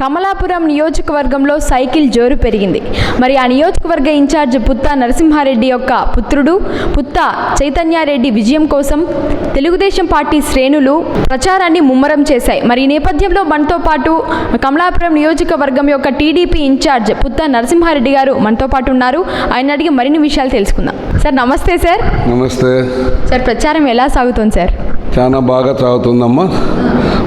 కమలాపురం నియోజకవర్గంలో సైకిల్ జోరు పెరిగింది. మరి ఆ నియోజకవర్గ ఇన్ఛార్జ్ పుత్త నరసింహారెడ్డి యొక్క పుత్రుడు పుత్త చైతన్యారెడ్డి విజయం కోసం తెలుగుదేశం పార్టీ శ్రేణులు ప్రచారాన్ని ముమ్మరం చేశాయి. మరి ఈ నేపథ్యంలో మనతో పాటు కమలాపురం నియోజకవర్గం యొక్క టీడీపీ ఇన్ఛార్జ్ పుత్త నరసింహారెడ్డి గారు మనతో పాటు ఉన్నారు. ఆయన అడిగి మరిన్ని విషయాలు తెలుసుకుందాం. సార్ నమస్తే సార్. నమస్తే. సార్ ప్రచారం ఎలా సాగుతుంది సార్? చాలా బాగా చదువుతుందమ్మా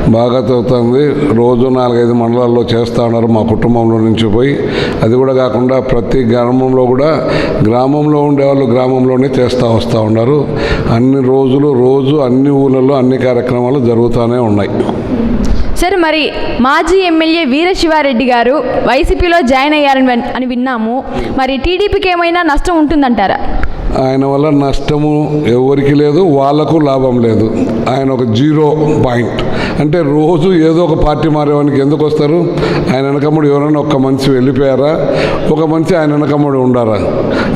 బాగా చదువుతుంది. రోజు నాలుగైదు మండలాల్లో చేస్తూ ఉన్నారు మా కుటుంబంలో నుంచి పోయి. అది కూడా కాకుండా ప్రతి గ్రామంలో కూడా గ్రామంలో ఉండేవాళ్ళు గ్రామంలోనే చేస్తూ వస్తూ ఉన్నారు. అన్ని రోజులు రోజు అన్ని ఊళ్ళల్లో అన్ని కార్యక్రమాలు జరుగుతూనే ఉన్నాయి. సార్ మరి మాజీ ఎమ్మెల్యే వీరశివారెడ్డి గారు వైసీపీలో జాయిన్ అయ్యారని అని విన్నాము. మరి టీడీపీకి ఏమైనా నష్టం ఉంటుందంటారా? ఆయన వల్ల నష్టము ఎవరికి లేదు వాళ్ళకు లాభం లేదు. ఆయన ఒక జీరో పాయింట్. అంటే రోజు ఏదో ఒక పార్టీ మారేవానికి ఎందుకు వస్తారు? ఆయన వెనకముడు ఎవరైనా ఒక మనిషి వెళ్ళిపోయారా? ఒక మనిషి ఆయన వెనకముడు ఉండారా?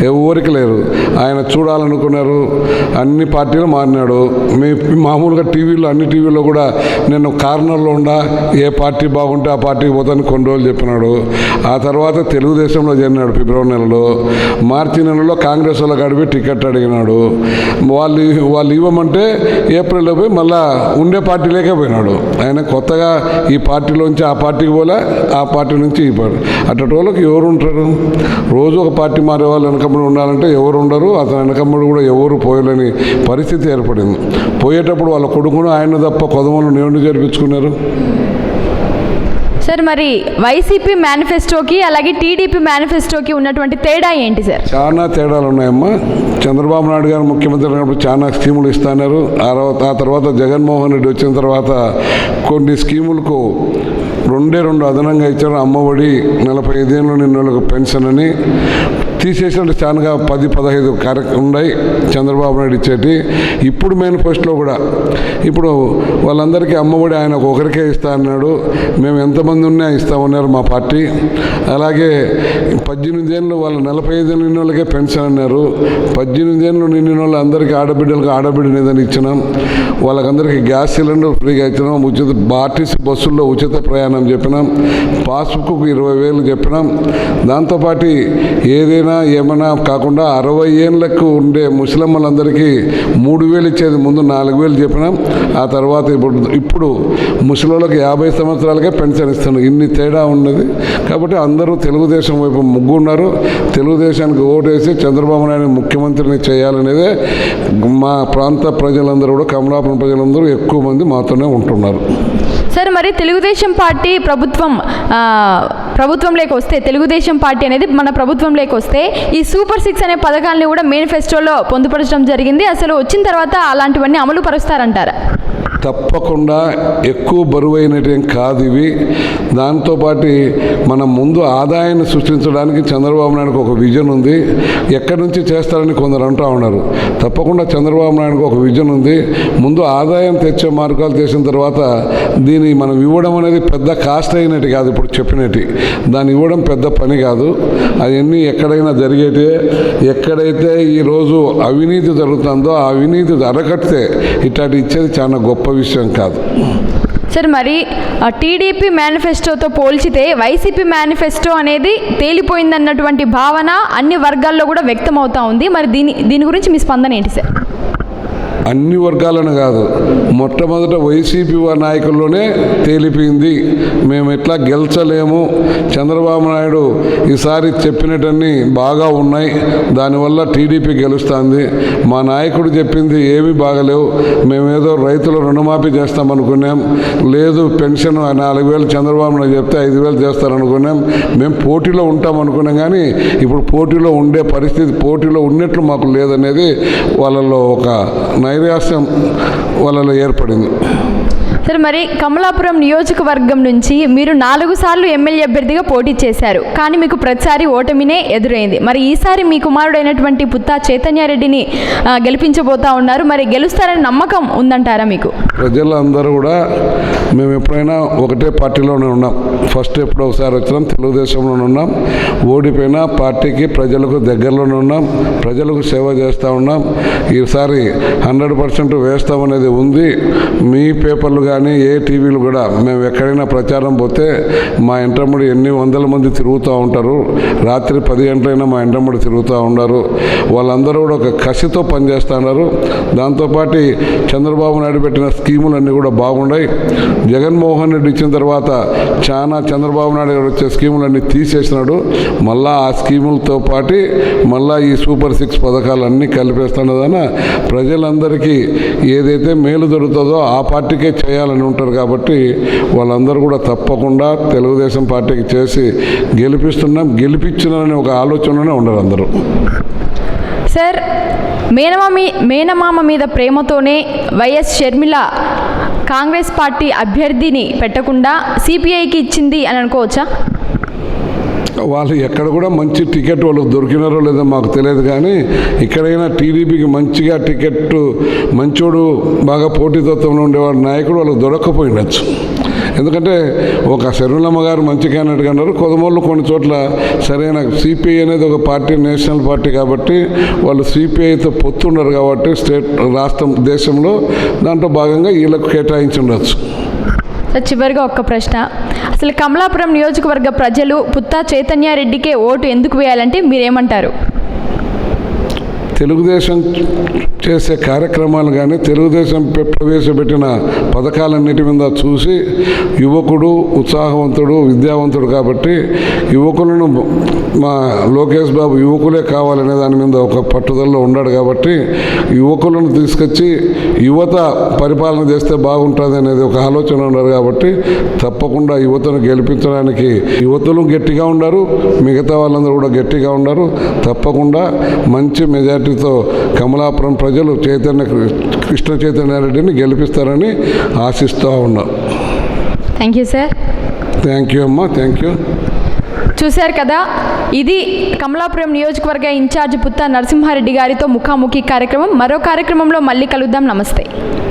ఎవరికి లేరు. ఆయన చూడాలనుకున్నారు. అన్ని పార్టీలు మారినాడు. మీ మామూలుగా టీవీలో అన్ని టీవీలో కూడా నేను కార్నర్లో ఉండా ఏ పార్టీ బాగుంటే ఆ పార్టీకి పోతాను కొన్ని రోజులు చెప్పినాడు. ఆ తర్వాత తెలుగుదేశంలో చేరినాడు ఫిబ్రవరి నెలలో. మార్చి నెలలో కాంగ్రెస్ వాళ్ళకి అడిగి టికెట్ అడిగినాడు. వాళ్ళు వాళ్ళు ఇవ్వమంటే ఏప్రిల్లో పోయి మళ్ళా ఉండే పార్టీ పోయినాడు. ఆయన కొత్తగా ఈ పార్టీలోంచి ఆ పార్టీకి పోలే ఆ పార్టీ నుంచి ఈ పార్టీ అట్టటి వాళ్ళకి ఎవరు ఉంటారు రోజు ఒక పార్టీ మారే వాళ్ళు వెనకమ్మడి ఉండాలంటే ఎవరు ఉండరు అతని వెనకమ్మడి కూడా ఎవరు పోయలేని పరిస్థితి ఏర్పడింది. పోయేటప్పుడు వాళ్ళ కొడుకును ఆయన తప్ప కొదమలు నేను జరిపించుకున్నారు? సార్ మరి వైసీపీ మేనిఫెస్టోకి అలాగే టీడీపీ మేనిఫెస్టోకి ఉన్నటువంటి తేడా ఏంటి సార్? చాలా తేడాలు ఉన్నాయమ్మా. చంద్రబాబు నాయుడు గారు ముఖ్యమంత్రి అయినప్పుడు చాలా స్కీములు ఇస్తున్నారు. ఆ తర్వాత ఆ తర్వాత జగన్మోహన్ రెడ్డి వచ్చిన తర్వాత కొన్ని స్కీములకు రెండే రెండు అదనంగా ఇచ్చారు. అమ్మఒడి నలభై ఐదేళ్ళు నిన్నోళ్ళకు పెన్షన్ అని. తీసేసిన చాలా పది పదహైదు కార్యక్రమం ఉన్నాయి. చంద్రబాబు నాయుడు ఇచ్చేటి. ఇప్పుడు మేనిఫెస్టోలో కూడా ఇప్పుడు వాళ్ళందరికీ అమ్మఒడి ఆయన ఒకరికే ఇస్తా అన్నాడు. మేము ఎంతమంది ఉన్నా ఇస్తామన్నారు మా పార్టీ. అలాగే పద్దెనిమిది ఏళ్ళు వాళ్ళు నలభై ఐదు నిన్న వాళ్ళకే పెన్షన్ అన్నారు. పద్దెనిమిది ఏళ్ళు నిన్న వాళ్ళు అందరికీ ఆడబిడ్డలకు ఆడబిడ్డ నిధని ఇచ్చినాం. వాళ్ళకందరికీ గ్యాస్ సిలిండర్ ఫ్రీగా ఇచ్చినాం. ఉచిత ఆర్టీసీ బస్సుల్లో ఉచిత ప్రయాణం చెప్పినాం. పాస్బుక్కు ఇరవై వేలు చెప్పినాం. దాంతోపాటు ఏదైనా ఏమైనా కాకుండా అరవై ఏళ్ళకు ఉండే ముసలమ్మలందరికీ మూడు వేలు ఇచ్చేది ముందు నాలుగు వేలు చెప్పినాం. ఆ తర్వాత ఇప్పుడు ఇప్పుడు ముసలిళ్ళకి యాభై సంవత్సరాలకే పెన్షన్ ఇస్తున్నాం. ఇన్ని తేడా ఉన్నది. కాబట్టి అందరూ తెలుగుదేశం వైపు ముగ్గున్నారు తెలుగుదేశానికి ఓటేసి చంద్రబాబు నాయుడు ముఖ్యమంత్రిని చేయాలనేదే మా ప్రాంత ప్రజలందరూ కూడా కమలాపురం ప్రజలందరూ ఎక్కువ మంది మాతోనే ఉంటున్నారు. సార్ మరి తెలుగుదేశం పార్టీ ప్రభుత్వం ప్రభుత్వంలోకి వస్తే తెలుగుదేశం పార్టీ అనేది మన ప్రభుత్వంలోకి వస్తే ఈ సూపర్ సిక్స్ అనే పథకాన్ని కూడా మేనిఫెస్టోలో పొందుపరచడం జరిగింది. అసలు వచ్చిన తర్వాత అలాంటివన్నీ అమలు పరుస్తారంటారా? తప్పకుండా ఎక్కువ బరువైనటేం కాదు ఇవి. దాంతోపాటు మనం ముందు ఆదాయాన్ని సృష్టించడానికి చంద్రబాబు నాయుడుకు ఒక విజన్ ఉంది. ఎక్కడి నుంచి చేస్తారని కొందరు అంటూ ఉన్నారు. తప్పకుండా చంద్రబాబు నాయుడుకు ఒక విజన్ ఉంది. ముందు ఆదాయం తెచ్చే మార్గాలు చేసిన తర్వాత దీన్ని మనం ఇవ్వడం అనేది పెద్ద కాస్ట్ అయినట్టు కాదు ఇప్పుడు చెప్పినట్టు. దాన్ని ఇవ్వడం పెద్ద పని కాదు. అవన్నీ ఎక్కడైనా జరిగేటే ఎక్కడైతే ఈరోజు అవినీతి జరుగుతుందో ఆ అవినీతి అరకట్టే ఇట్లాంటి ఇచ్చేది చాలా గొప్ప విషయం కాదు. సార్ మరి టీడీపీ మేనిఫెస్టోతో పోల్చితే వైసీపీ మేనిఫెస్టో అనేది తేలిపోయిందన్నటువంటి భావన అన్ని వర్గాల్లో కూడా వ్యక్తమవుతా ఉంది. మరి దీని దీని గురించి మీ స్పందన ఏంటి సార్ అన్ని వర్గాలను కాదు మొట్టమొదట వైసీపీ వా- నాయకుల్లోనే తేలిపోయింది. మేము ఎట్లా గెలచలేము? చంద్రబాబు నాయుడు ఈసారి చెప్పినటన్నీ బాగా ఉన్నాయి. దానివల్ల టీడీపీ గెలుస్తుంది. మా నాయకుడు చెప్పింది ఏమీ బాగలేవు. మేమేదో రైతుల రుణమాఫీ చేస్తామనుకున్నాం. లేదు పెన్షన్ నాలుగు వేలు చంద్రబాబు నాయుడు చెప్తే ఐదు వేలు చేస్తారనుకున్నాం. మేము పోటీలో ఉంటాం అనుకున్నాం కానీ ఇప్పుడు పోటీలో ఉండే పరిస్థితి పోటీలో ఉన్నట్లు మాకు లేదనేది వాళ్ళలో ఒక నై నైరాశ్యం వాళ్ళలో ఏర్పడింది సరే మరి కమలాపురం నియోజకవర్గం నుంచి మీరు నాలుగు సార్లు ఎమ్మెల్యే అభ్యర్థిగా పోటీ చేశారు. కానీ మీకు ప్రతిసారి ఓటమినే ఎదురైంది. మరి ఈసారి మీ కుమారుడైనటువంటి పుత్తా చైతన్యారెడ్డిని గెలిపించబోతా ఉన్నారు. మరి గెలుస్తారని నమ్మకం ఉందంటారా మీకు? ప్రజలందరూ కూడా మేము ఎప్పుడైనా ఒకటే పార్టీలోనే ఉన్నాం. ఫస్ట్ ఎప్పుడు ఒకసారి వచ్చినాం తెలుగుదేశంలోనే ఉన్నాం. ఓడిపోయినా పార్టీకి ప్రజలకు దగ్గరలోనే ఉన్నాం. ప్రజలకు సేవ చేస్తూ ఉన్నాం. ఈసారి హండ్రెడ్ పర్సెంట్ వేస్తామనేది ఉంది. మీ పేపర్లుగా కానీ ఏ టీవీలు కూడా మేము ఎక్కడైనా ప్రచారం పోతే మా ఇంటమ్ముడు ఎన్ని వందల మంది తిరుగుతూ ఉంటారు. రాత్రి పది గంటలైనా మా ఇంటమ్మడి తిరుగుతూ ఉన్నారు వాళ్ళందరూ కూడా ఒక కసితో పనిచేస్తున్నారు దాంతోపాటు చంద్రబాబు నాయుడు పెట్టిన స్కీములన్నీ కూడా బాగున్నాయి. జగన్మోహన్ రెడ్డి ఇచ్చిన తర్వాత చాలా చంద్రబాబు నాయుడు గారు వచ్చే స్కీములన్నీ తీసేసినాడు. మళ్ళా ఆ స్కీములతో పాటు మళ్ళా ఈ సూపర్ సిక్స్ పథకాలన్నీ కలిపేస్తున్నదన ప్రజలందరికీ ఏదైతే మేలు దొరుకుతుందో ఆ పార్టీకే చేయాలని ఉంటారు కాబట్టి వాళ్ళందరూ కూడా తప్పకుండా తెలుగుదేశం పార్టీకి చేసి గెలిపిస్తున్నాం గెలిపించినారని ఒక ఆలోచనలోనే ఉండరు అందరూ. సార్ మేనమామి మేనమామ మీద ప్రేమతోనే వైఎస్ షర్మిల కాంగ్రెస్ పార్టీ అభ్యర్థిని పెట్టకుండా సిపిఐకి ఇచ్చింది అని అనుకోవచ్చా? వాళ్ళు ఎక్కడ కూడా మంచి టికెట్ వాళ్ళకి దొరికినారో లేదో మాకు తెలియదు కానీ ఇక్కడైనా టీడీపీకి మంచిగా టికెట్ మంచోడు బాగా పోటీతత్వంలో ఉండేవాడు నాయకుడు వాళ్ళకి దొరక్కపోయినచ్చు. ఎందుకంటే ఒక శరణమ్మ గారు మంచి క్యాండిడేట్ అన్నారు. కొదమూళ్ళు కొన్ని చోట్ల సరైన సిపిఐ అనేది ఒక పార్టీ నేషనల్ పార్టీ కాబట్టి వాళ్ళు సిపిఐతో పొత్తున్నారు కాబట్టి స్టేట్ రాష్ట్రం దేశంలో దాంట్లో భాగంగా వీళ్ళకు కేటాయించి ఉండొచ్చు. చివరిగా ఒక్క ప్రశ్న. అసలు కమలాపురం నియోజకవర్గ ప్రజలు పుత్తా చైతన్యారెడ్డికే ఓటు ఎందుకు వేయాలంటే మీరేమంటారు? తెలుగుదేశం చేసే కార్యక్రమాలు కానీ తెలుగుదేశం ప్రవేశపెట్టిన పథకాలన్నిటి మీద చూసి యువకుడు ఉత్సాహవంతుడు విద్యావంతుడు కాబట్టి యువకులను మా లోకేష్ బాబు యువకులే కావాలనే దాని మీద ఒక పట్టుదలలో ఉన్నాడు కాబట్టి యువకులను తీసుకొచ్చి యువత పరిపాలన చేస్తే బాగుంటుంది అనేది ఒక ఆలోచన ఉన్నారు కాబట్టి తప్పకుండా యువతను గెలిపించడానికి యువతులు గట్టిగా ఉన్నారు మిగతా వాళ్ళందరూ కూడా గట్టిగా ఉన్నారు తప్పకుండా మంచి మెజార్టీ మెజార్టీతో కమలాపురం ప్రజలు చైతన్య కృష్ణ చైతన్యారెడ్డిని గెలిపిస్తారని ఆశిస్తూ ఉన్నాం. Thank you sir thank you అమ్మా. థ్యాంక్ యూ చూశారు కదా ఇది కమలాపురం నియోజకవర్గ ఇన్ఛార్జ్ పుత్తా నరసింహారెడ్డి గారితో ముఖాముఖి కార్యక్రమం. మరో కార్యక్రమంలో మళ్ళీ కలుద్దాం. నమస్తే.